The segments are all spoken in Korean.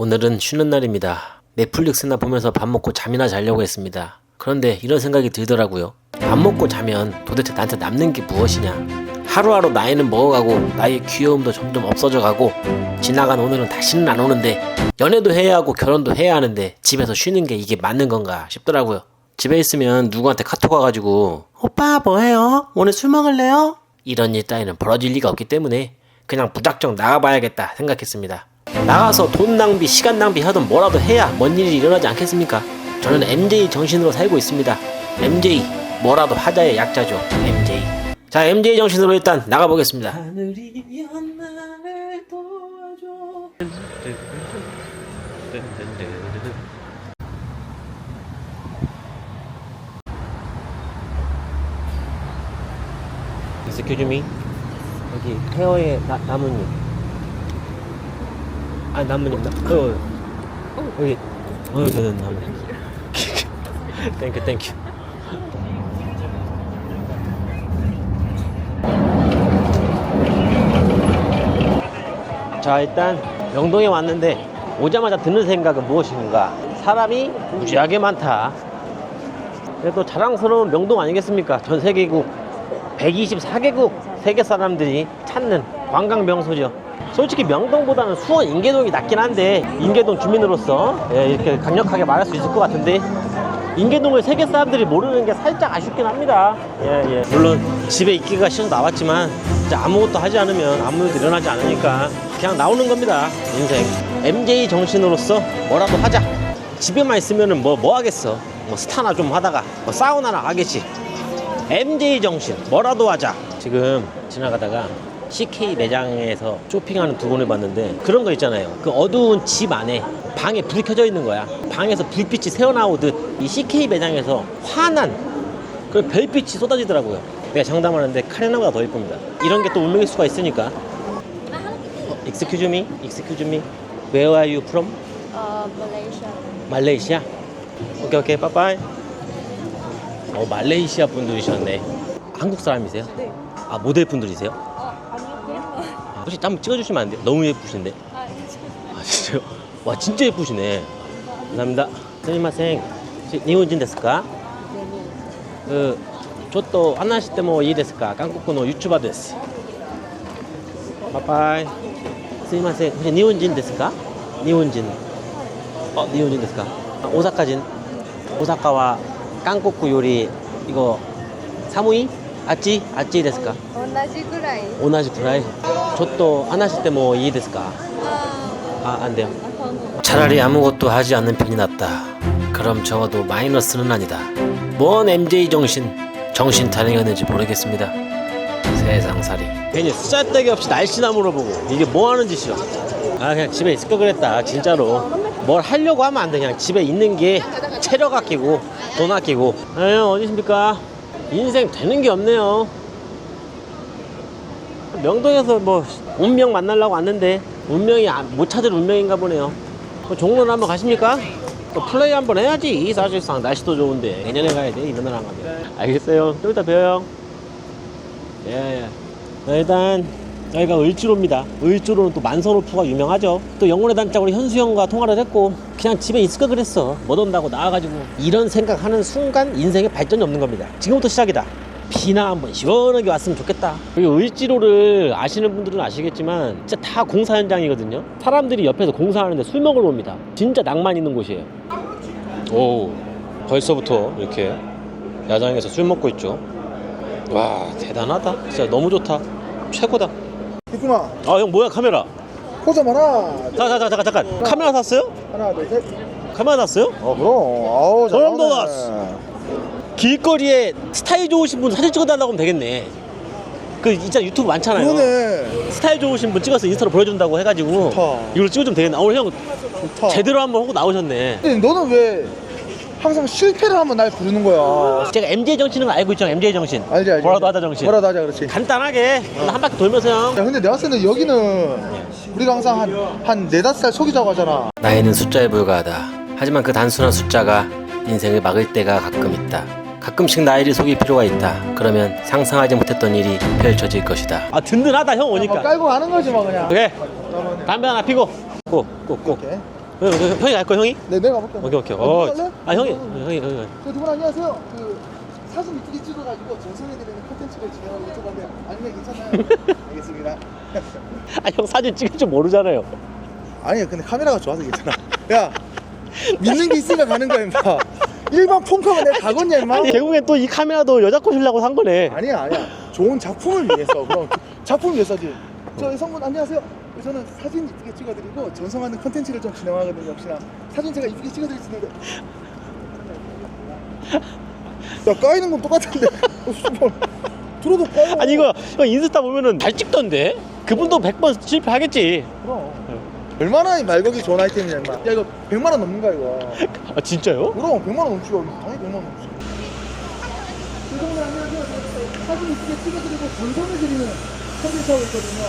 오늘은 쉬는 날입니다. 넷플릭스나 보면서 밥 먹고 잠이나 자려고 했습니다. 그런데 이런 생각이 들더라고요. 밥 먹고 자면 도대체 나한테 남는 게 무엇이냐? 하루하루 나이는 먹어가고 나의 귀여움도 점점 없어져 가고 지나간 오늘은 다시는 안 오는데 연애도 해야 하고 결혼도 해야 하는데 집에서 쉬는 게 이게 맞는 건가 싶더라고요. 집에 있으면 누구한테 카톡 와가지고 오빠 뭐해요? 오늘 술 먹을래요? 이런 일 따위는 벌어질 리가 없기 때문에 그냥 무작정 나가봐야겠다 생각했습니다. 나가서 돈 낭비, 시간 낭비 하든 뭐라도 해야 뭔 일이 일어나지 않겠습니까? 저는 MJ 정신으로 살고 있습니다. MJ 뭐라도 하자의 약자죠. MJ. 자, MJ 정신으로 일단 나를 도와줘. Excuse. 여기 페어에 나, 나뭇잎. 아 나뭇잎 나. 어, 여기. 어 저는 나뭇잎. 땡큐 땡큐. 자 일단 명동에 왔는데 오자마자 드는 생각은 무엇인가? 사람이 무지하게 많다. 그래도 자랑스러운 명동 아니겠습니까? 전 세계국 124개국 세계 사람들이 찾는 관광 명소죠. 솔직히 명동보다는 수원 인계동이 낫긴 한데 인계동 주민으로서 예, 이렇게 강력하게 말할 수 있을 것 같은데 인계동을 세계 사람들이 모르는 게 살짝 아쉽긴 합니다. 예, 예. 물론 집에 있기가 싫어서 나왔지만 아무것도 하지 않으면 아무 일도 일어나지 않으니까 그냥 나오는 겁니다. 인생. MJ 정신으로서 뭐라도 하자. 집에만 있으면은 뭐, 뭐 하겠어. 뭐 스타나 좀 하다가 뭐 사우나나 가겠지. MJ 정신 뭐라도 하자 지금 지나가다가 CK 매장에서 쇼핑하는 두 분을 봤는데 그런 거 있잖아요 그 어두운 집 안에 방에 불이 켜져 있는 거야 방에서 불빛이 새어나오듯 이 CK 매장에서 환한 그 별빛이 쏟아지더라고요 내가 장담하는데 카레나보다 더 예쁩니다 이런 게 또 운명일 수가 있으니까 어, Excuse me, excuse me Where are you from? Uh, Malaysia. 말레이시아? 오케이 오케이 빠빠이 어 말레이시아 분들이셨네 한국 사람이세요? 네. 아 모델 분들이세요? 어, 혹시 한번 찍어주시면 안 돼요? 너무 예쁘신데 거. 아, 괜찮아요. 아 진짜요? 와 진짜 예쁘시네 감사합니다 스미마생 니혼진 데스까? 그 저또 하나씩 때뭐 이 데스까? 한국어 유튜버 데스 빠빠이 스미마생 혹시 니혼진 데스까? 니혼진 어 니혼진 데스까? 아, 오사카진 오사카와 한국 요리 이거 사무이? 아찌? 아찌 데스까? 同じぐらい。 오나지 구라이 저또 하나씩 때뭐 이 데스까? あ 아 안 돼요 ー、あ、そう。 차라리 아무것도 하지 않는 편이 낫다. 그럼 적어도 마이너스는 아니다. 뭔 MJ 정신, 정신 타령이었는지 모르겠습니다. 세상살이. 괜히 쓰잘데기 없이 날씨나 물어보고 이게 뭐 하는 짓이야? 아 그냥 집에 있을 걸 그랬다 진짜로. 뭘 하려고 하면 안 돼. 그냥 집에 있는 게 체력 아끼고 돈 아끼고. 아유 어디십니까? 인생 되는 게 없네요. 명동에서 뭐 운명 만나려고 왔는데 운명이 안- 못 찾을 운명인가 보네요. 뭐 종로는 한번 가십니까? 또 플레이 한번 해야지 사실상 날씨도 좋은데 내년에 가야 돼 이런 날안 가면 알겠어요 좀 이따 봬요 예, 예. 자, 일단 여기가 을지로입니다 을지로는 또 만선호프가 유명하죠 또 영혼의 단짝으로 현수형과 통화를 했고 그냥 집에 있을까 그랬어 못 온다고 나와가지고 이런 생각하는 순간 인생에 발전이 없는 겁니다 지금부터 시작이다 비나 한번 시원하게 왔으면 좋겠다. 여기 을지로를 아시는 분들은 아시겠지만 진짜 다 공사 현장이거든요. 사람들이 옆에서 공사하는데 술 먹으러 옵니다. 진짜 낭만 있는 곳이에요. 오, 벌써부터 이렇게 야장에서 술 먹고 있죠. 와, 대단하다. 진짜 너무 좋다. 최고다. 이구나 아, 형 뭐야 카메라? 포즈 하나 잠깐, 잠깐, 잠깐, 잠깐. 카메라 샀어요? 하나 둘 셋 카메라 샀어요? 어 그럼 아우 소름 잘하네. 돋았어. 길거리에 스타일 좋으신 분 사진 찍어달라고 하면 되겠네. 그 있잖아 유튜브 많잖아요. 그러네 스타일 좋으신 분 찍어서 인스타로 보여준다고 해가지고 좋다. 이걸 찍어주면 되겠네. 아, 오늘 형 좋다 제대로 한번 하고 나오셨네. 근데 너는 왜 항상 실패를 하면 날 부르는 거야 제가 MJ 정신은 알고 있죠. MJ 정신. 알지 알지 뭐라도 하자 정신. 뭐라도 하자 그렇지 간단하게 한 바퀴 돌면서 형. 야 근데 내가 봤을 때는 여기는 우리가 항상 한, 한 네다섯 살 속이자고 하잖아 나이는 숫자에 불과하다. 하지만 그 단순한 숫자가 인생을 막을 때가 가끔 있다. 가끔씩 나이를 속일 필요가 있다. 그러면 상상하지 못했던 일이 펼쳐질 것이다. 아 든든하다 형뭐 오니까. 깔고 가는 거지 뭐 그냥 오케이. 담배 하나 피고. 꼭, 꼭, 꼭. 이렇게 형, 형, 형이 갈 거야 형이? 네, 내가 가볼게. 오케이 오케이. 어, 어? 아 형이, 어. 형이, 형이. 저 두분 안녕하세요. 그 사진 이쁘게 찍어가지고 전송해드리는 콘텐츠를 진행하고 유튜브인데 아니면 괜찮아요? 알겠습니다. 아 형 사진 찍을 줄 모르잖아요. 아니 근데 카메라가 좋아서 괜찮아. 야 믿는 게 있으니까 가는 거야 임마. 일반 폰카면 내가 가겠냐 임마. 아니 결국엔 또 이 카메라도 여자 꼬시려고 산 거네. 아니야 아니야. 좋은 작품을 위해서 그럼 작품 위해서지. 저 여성분 안녕하세요. 저는 사진 이쁘게 찍어드리고 전송하는 콘텐츠를 좀 진행하거든요. 혹시나 사진 제가 이쁘게 찍어드릴 수 있는데. 야 까이는 건 똑같은데. 어. 들어도 까요. 아니 이거 형 인스타 보면은 잘 찍던데. 그분도 100번 실패하겠지. 그럼. 얼마나 이 말거기 좋은 아이템이냐 임마. 야 이거 100만 원 넘는가 이거. 아 진짜요? 그럼 100만 원 넘지. 당연히 100만 원 넘지. 죄송합니다. 사진 이쁘게 찍어드리고 전송해드리는 콘텐츠 하고 있거든요.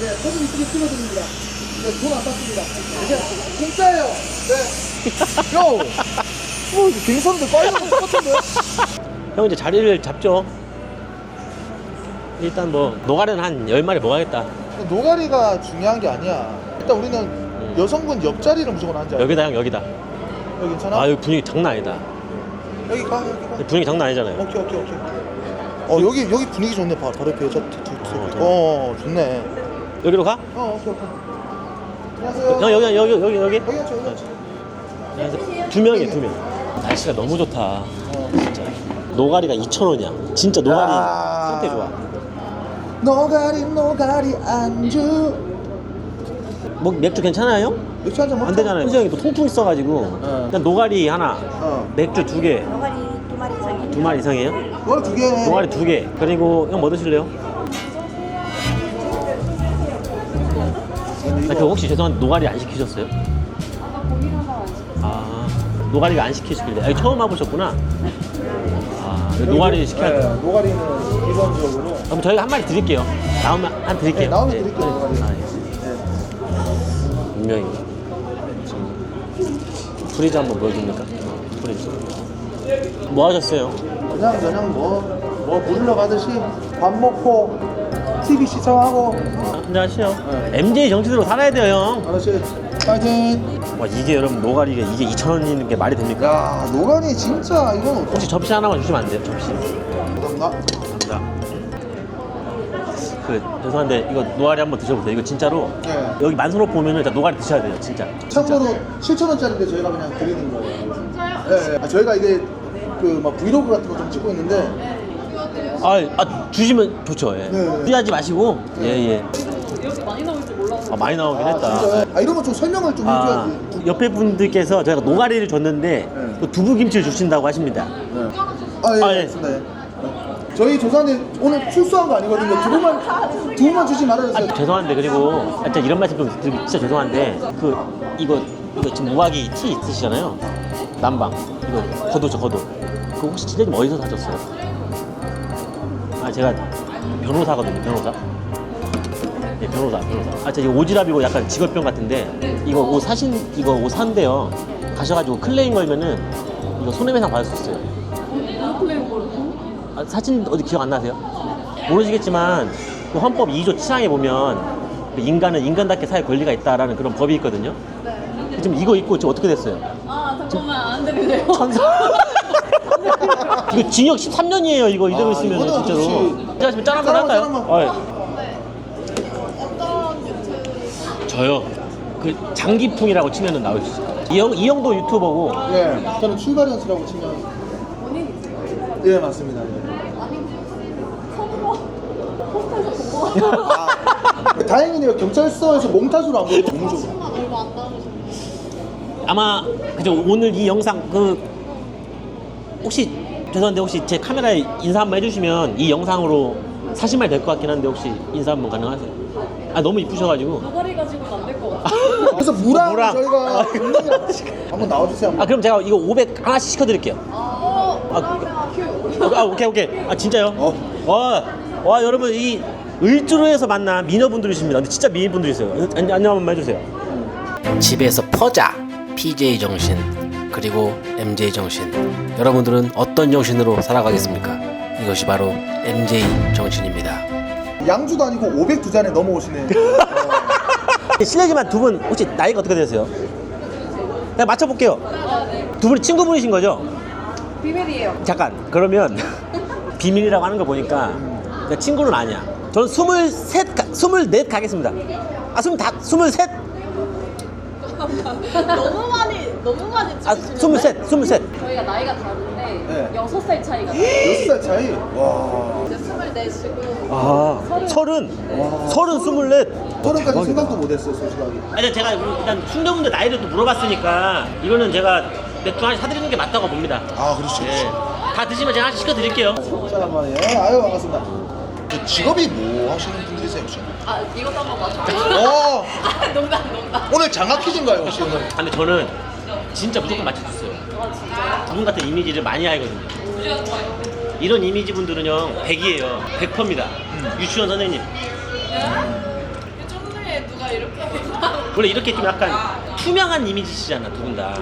네, 사진 이쁘게 찍어드립니다. 네, 돈안 받습니다. 네, 공짜예요. 네. 요! 어, 이거 갱선인데 빠이는 거 똑같은데? 형 이제 자리를 잡죠. 일단 뭐 노가리는 한 10마리 먹어야겠다. 근데 노가리가 중요한 게 아니야. 일단 우리는 여성분 옆자리를 무조건 앉아. 여기, 여기다 형 여기다. 여기 괜찮아? 아 여기 분위기 장난 아니다. 여기 가, 여기 가. 분위기 장난 아니잖아요. 오케이 오케이 오케이. 어 여기 여기 분위기 좋네. 바, 바로 옆에 여자 두, 두, 두, 어, 어, 어 좋네. 여기로 가? 어 오케이 오케이. 안녕하세요. 형 여기 여기 여기 여기. 여기 앉죠 여기 앉죠. 두 명이에요 두 명. 날씨가 너무 좋다. 어. 진짜. 노가리가 2,000원이야. 진짜 노가리 아. 상태 좋아. 노가리 노가리 안주. 뭐 맥주 괜찮아요? 맥주 한잔 먹자. 안 되잖아요. 현수 형이 또 통풍 있어가지고 어. 일단 노가리 하나, 어. 맥주 두 개, 노가리 두 마리 이상이. 두 마리 이상이에요? 노가리 두 개. 노가리 두 개. 그리고 형뭐 드실래요? 아, 그 혹시 죄송한데 노가리 안 시키셨어요? 아 노가리가 안 시키시길래 아, 처음 와보셨구나. 아 노가리 시켜야 돼. 네, 노가리는 기본적으로. 그럼 저희가 한 마리 드릴게요. 나오면 한 드릴게요. 네, 나오면 드릴게요, 노가리. 아, 예. 네. 분명히 지금 프리즈 한번 보여줍니까? 프리즈. 뭐 하셨어요? 그냥 그냥 뭐뭐 부르러 가듯이 밥 먹고 TV 시청하고 한잔 하시죠. 네. MJ 정신으로 살아야 돼요, 형. 아저씨 파이팅. 와 이게 여러분 노가리가 이게 2,000원이는 게 말이 됩니까? 야 노가리 진짜 이건 어떡- 혹시 접시 하나만 주시면 안 돼요? 접시. 감사합니다. 감사합니다. 그 죄송한데 이거 노가리 한번 드셔보세요. 이거 진짜로 네. 여기 만선호프 보면은 진짜 노가리 드셔야 돼요, 진짜. 참고로 7천 원짜리인데 저희가 그냥 드리는 거예요. 진짜요? 네. 아, 저희가 이게 그 막 브이로그 같은 거 좀 찍고 있는데 아, 아 주시면 좋죠. 예. 네. 후회하지 마시고 예 예. 많이 나올 줄 몰라서. 아 많이 나오긴 아, 했다. 진짜요? 아 이런 거 좀 설명을 좀 아, 해줘야지. 옆에 분들께서 저희가 노가리를 줬는데 네. 또 두부김치를 주신다고 하십니다. 네. 아 예, 아, 예. 알겠습니다. 예. 네. 저희 조사님 오늘 출소한 거 아니거든요. 두 분만 두 분만 주지 아, 말아주세요. 죄송한데 그리고 아, 진짜 이런 말씀 좀 드리기 진짜 죄송한데 그 이거 이거 지금 우아기 티 있으시잖아요. 난방 이거 겉옷죠 겉옷. 그거 혹시 진짜 좀 어디서 사셨어요? 아 제가 변호사거든요 변호사. 네 변호사 변호사. 아 제가 이거 오지랖이고 약간 직업병 같은데 이거 옷 사신 이거 옷 산대요. 가셔가지고 클레임 걸면은 이거 손해배상 받을 수 있어요. 아, 사진 어디 기억 안 나세요? 모르시겠지만 그 헌법 2조 7항에 보면 그 인간은 인간답게 살 권리가 있다라는 그런 법이 있거든요. 지금 이거 입고 지금 어떻게 됐어요? 아 잠깐만 안 되는데요. 천사. 이거 징역 13년이에요. 이거 이대로 아, 있으면 이거는 진짜로. 혹시- 제가 지금 짠 한번 짠 한번, 할까요? 어, 예. 저요. 그 장기풍이라고 치면은 나올 수 있어요. 이형 이형도 유튜버고 예, 저는 출발 연수라고 치면 예 맞습니다. 예. 아, 다행이네요. 경찰서에서 몽타주로 안 보고 고무적으로. 아마 그죠 오늘 이 영상 그 혹시 죄송한데 혹시 제 카메라에 인사 한번 해주시면 이 영상으로 사실말 될 것 같긴 한데 혹시 인사 한번 가능하세요? 아 너무 이쁘셔가지고 노가리 가지고는 안 될 것 같아. 그래서 무랑, 무랑. 저희가 분명히 한번 나와주세요. 아 한번. 그럼 제가 이거 500 하나씩 시켜드릴게요. 어, 아, 큐. 아 오케이 오케이 아 진짜요? 어. 와, 와 여러분 이 을주로에서 만난 미녀분들이십니다. 근데 진짜 미인분들이세요. 안녕 안녕 한번 해주세요. 집에서 퍼자 PJ 정신 그리고 MJ 정신 여러분들은 어떤 정신으로 살아가겠습니까? 이것이 바로 MJ 정신입니다. 양주도 아니고 500두 잔에 넘어오시네. 실례지만 두 분 혹시 나이가 어떻게 되세요? 내가 맞춰볼게요. 두 분이 친구분이신 거죠? 비밀이에요. 잠깐 그러면 비밀이라고 하는 거 보니까 내 친구는 아니야. 저는 스물셋, 가- 스물넷 가겠습니다. 아 스물다, 스물셋, 너무 많이 너무 많이 아 찍으시는데 스물셋, 스물셋. 저희가 나이가 다른데 네. 여섯 살 차이가 나요. 6살 차이? 와. 이제 스물넷이고 아 서른, 서른, 스물넷. 서른까지 생각도 못했어요, 솔직하게. 아니 제가 일단 충전분들 나이를 또 물어봤으니까 이거는 제가 맥주 하나 사드리는 게 맞다고 봅니다. 아, 그렇지. 예. 다 드시면 제가 하나씩 시켜드릴게요. 진짜 한번 예, 아유 반갑습니다. 그 직업이 뭐 하시는 분들이세요, 혹시? 아 이것도 한번 맞춰. 어, 아 농담 농담. 오늘 장학 퀴즈인가요, 혹시 오늘? 아, 근데 저는 진짜 무조건 맞춰줬어요. 아 진짜요? 그분 같은 이미지를 많이 알거든요. 이런 이미지 분들은요, 100이에요. 100%입니다. 유치원 선생님. 요즘에 누가 이렇게 원래 이렇게 좀 약간 투명한 이미지시잖아, 두 분 다.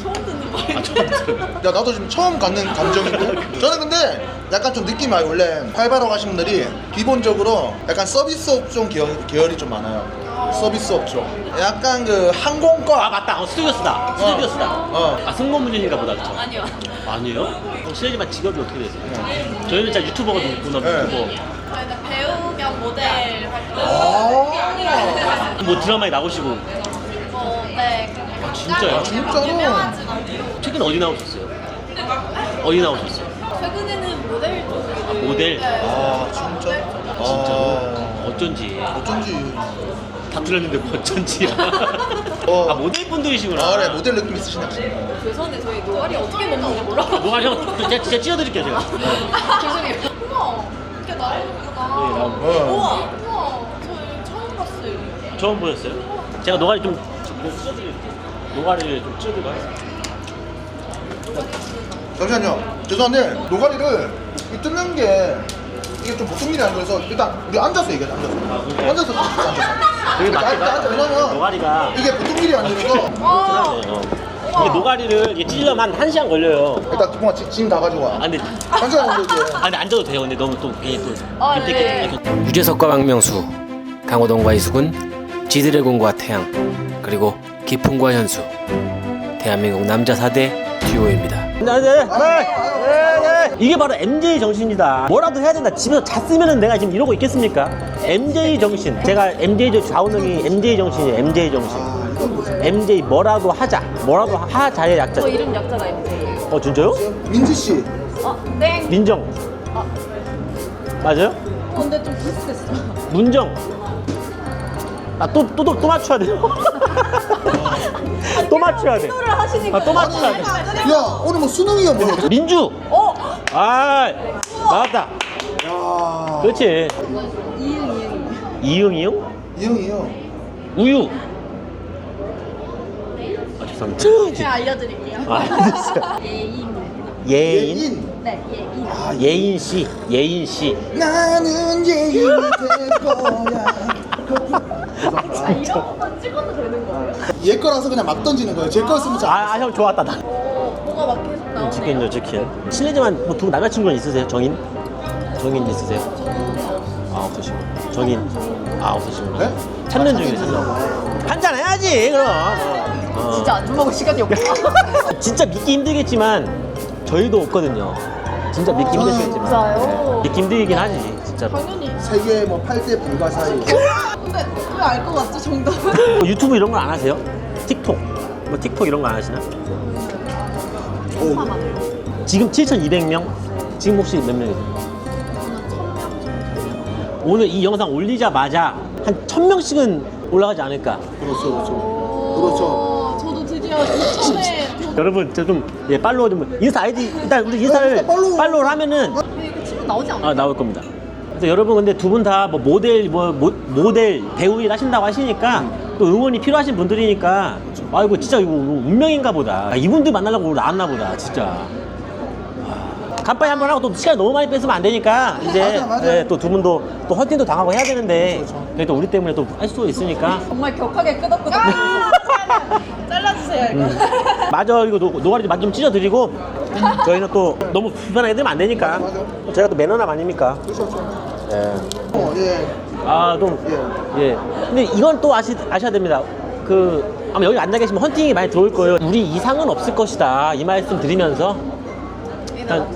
처음 듣는 말이에요. 아, 처음 들어요. 야, 나도 지금 처음 갖는 감정이고. 저는 근데 약간 좀 느낌이 와요. 원래 활바로 하신 분들이 기본적으로 약간 서비스 업 종 계열, 계열이 좀 많아요. 서비스 업종. 약간 그 아, 항공과. 맞다. 어, 스튜디오스다. 스튜디오스다. 어. 아, 승무원분인가 보다, 그쵸? 아니요. 아니에요? 그럼 실례지만 직업이 어떻게 되세요? 저희는 진짜 유튜버가 됐구나, 네. 유튜버. 저희는 배우 겸 모델 활동. 아, 뭐 드라마에 나오시고. 뭐, 네. 아, 진짜요? 진짜로? 유명하진 않고. 최근 어디 나오셨어요? 어디 나오셨어요? 최근에는 모델 쪽으로. 모델? 아, 진짜? 진짜로? 아, 어쩐지. 어쩐지. 다 틀렸는데 뭐 어쩐지야. 어. 아, 모델분들이시구나. 아, 그래, 모델 느낌 있으시네. 죄송한데 저희 노가리 어떻게 먹는지 몰라. 뭐가 형, 제가 진짜 찢어드릴게요, 제가. 죄송해요. 우와, 이렇게 나오는구나. 네, 나옵니다. 어. 우와, 우와, 저 처음 봤어요. 처음 보셨어요? 제가 노가리 좀 찢어드릴게요. 노가리를 좀 찢어드리고 하겠습니다. 잠시만요. 죄송한데, 노가리를 이 뜯는 게 이게 좀 보통 일이 아니라서 일단 우리 앉아서 얘기하자, 앉아서. 아? 앉아서 앉아서. 그게 이렇게 맞긴 앉아, 앉아. 왜냐면 노가리가 이게 보통 일이 아니라서 그렇긴 하네요. 이게 노가리를 이게 찢으려면 한 1시간 걸려요. 일단 동아 짐 다 가지고 와. 아, 근데, 잠시만 근데 이제 아, 근데 앉아도 돼요. 근데 너무 또 괜히 또 아, 밑에 네. 있겠죠. 유재석과 박명수, 강호동과 이수근, 지드래곤과 태양, 그리고 기풍과 현수. 대한민국 남자 4대 듀오입니다. 네, 네, 네, 네, 네. 이게 바로 MJ 정신이다. 뭐라도 해야 된다. 집에서 잤으면 내가 지금 이러고 있겠습니까? MJ 정신. 제가 MJ 정- 좌우명이 MJ 정신이에요. MJ 정신. MJ 뭐라도 하자. 뭐라도 하자의 약자. 저 이름 약자가 MJ. 어 진짜요? 민지 씨. 어, 땡. 민정. 맞아요? 어, 근데 좀 비슷했어. 문정. 아또 또또또 맞춰야 돼요. 또 맞춰야 돼. 시도를 하시니까. 아, 또 맞춰야 돼. 야 오늘 뭐 수능이야 뭐. 민주. 어, 아 나왔다. 야 그렇지. 이응 이응. 이형이요. 우유. 아 죄송합니다. 제가 알려드릴게요. 아, 알겠어요. 예인. 예인. 네, 예인. 아 예인 씨. 예인 씨. 나는 예인이 될 거야. 아, 이런 것만 찍어도 되는 거예요? 얘 거라서 그냥 막 던지는 거예요. 제 거였으면 잘. 아형 좋았다 나. 어, 뭐가 막 계속 나오네. 치킨요 치킨. 실례지만 뭐두 남자친구는 있으세요? 정인? 정인 있으세요? 아 없으시고. 정인. 아 없으시구나. 네? 찾는 중이네 찾는. 한잔 해야지 그럼. 어. 진짜 안 먹을 시간이 없어. 진짜 믿기 힘들겠지만 저희도 없거든요. 진짜 믿기 힘드시겠지만 진짜요? 네. 믿기 힘들긴 하지 진짜로. 당연히. 세계 뭐 8대 불가사의. 근데 왜 알 것 같죠, 정답은? 뭐 유튜브 이런 거 안 하세요? 틱톡 뭐 틱톡 이런 거 안 하시나? 오. 지금 7,200명? 지금 혹시 몇 명이세요? 오늘 이 영상 올리자마자 한 1,000명씩은 올라가지 않을까? 그렇죠 그렇죠. 그렇죠. 어, 저도 드디어 2천에 여러분 저좀 예, 팔로우 좀 인스타 아이디 일단 우리 인스타를 인스타 팔로우. 팔로우를 하면은 이거 치면 나오지 않아? 아 나올 겁니다. 그래서 여러분 근데 두 분 다 뭐 모델 뭐 모, 모델 배우 일 하신다고 하시니까 또 응원이 필요하신 분들이니까 아이고 진짜 이거 운명인가 보다. 아, 이분들 만나려고 나왔나 보다 진짜. 와. 간파이 한번 하고 또 시간 너무 많이 뺏으면 안 되니까 이제 맞아, 맞아. 또 두 분도 또 헌팅도 당하고 해야 되는데 그래도 우리 때문에 또 할 수도 있으니까 정말 격하게 끄덕끄덕. 잘라주세요, 이거. 맞아 이거 노, 노가리 좀 찢어드리고 저희는 또 너무 불편하게 들면 안 되니까 맞아. 제가 또 매너남 아닙니까? 그렇죠. 예. 어, 예. 아, 좀, 예. 근데 이건 또 아시, 아셔야 됩니다. 그, 아마 여기 앉아 계시면 헌팅이 많이 들어올 거예요. 우리 이상은 없을 것이다. 이 말씀 드리면서 일단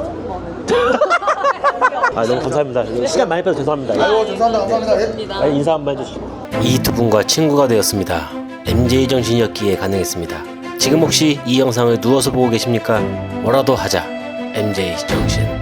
아 너무 감사합니다. 시간 많이 빼서 죄송합니다. 아이고 죄송합니다 감사합니다 예. 아, 인사 한번 해주시고. 이 두 분과 친구가 되었습니다. MJ 정신이었기에 가능했습니다. 지금 혹시 이 영상을 누워서 보고 계십니까? 뭐라도 하자. MJ 정신.